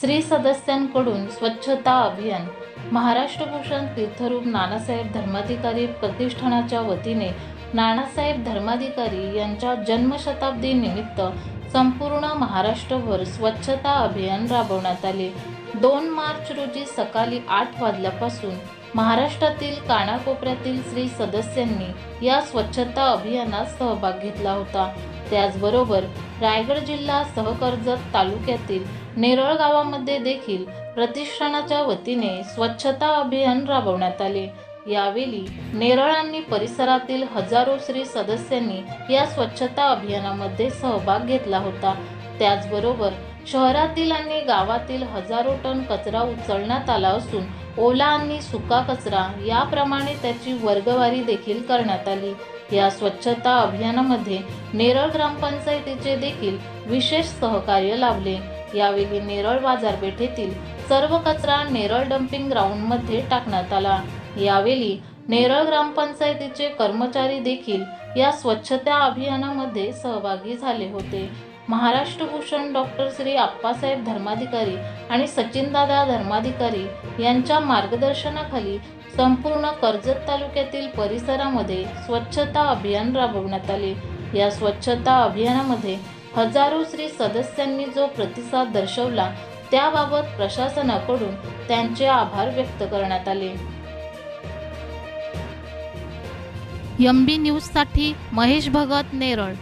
श्री सदस्यांकडून स्वच्छता अभियान महाराष्ट्र भूषण तीर्थरूप नानासाहेब धर्माधिकारी प्रतिष्ठानाच्या वतीने नानासाहेब धर्माधिकारी यांच्या जन्मशताब्दी निमित्त संपूर्ण महाराष्ट्रभर स्वच्छता अभियान राबवण्यात आले. दोन मार्च रोजी सकाळी आठ वाजल्यापासून महाराष्ट्रातील कानाकोपऱ्यातील श्री सदस्यांनी या स्वच्छता अभियानात सहभाग घेतला होता. त्याचबरोबर रायगड जिल्हा सहकर्जत तालुक्यातील नेरळ गावामध्ये देखील प्रतिष्ठानाच्या वतीने स्वच्छता अभियान राबवण्यात आले. यावेळी नेरळ आणि परिसरातील हजारो श्री सदस्यांनी या स्वच्छता अभियानामध्ये सहभाग घेतला होता. त्याचबरोबर शहरातील आणि गावातील हजारो टन कचरा उचलण्यात आला असून ओला आणि सुका कचरा याप्रमाणे त्याची वर्गवारी देखील करण्यात आली. या स्वच्छता अभियानामध्ये नेरळ ग्रामपंचायतीचे देखील विशेष सहकार्य लाभले. यावेळी नेरळ बाजारपेठेतील सर्व कचरा नेरळ डम्पिंग ग्राउंडमध्ये टाकण्यात आला. यावेळी नेरळ ग्रामपंचायतीचे कर्मचारी देखील या स्वच्छता अभियानामध्ये सहभागी झाले होते. महाराष्ट्र भूषण डॉक्टर श्री आप्पासाहेब धर्माधिकारी आणि सचिनदादा धर्माधिकारी यांच्या मार्गदर्शनाखाली संपूर्ण कर्जत तालुक्यातील परिसरामध्ये स्वच्छता अभियान राबवण्यात आले. या स्वच्छता अभियानामध्ये हजारो श्री सदस्यांनी जो प्रतिसाद दर्शवला त्याबाबत प्रशासनाकडून त्यांचे आभार व्यक्त करण्यात आले. एम न्यूजसाठी महेश भगत नेरळ.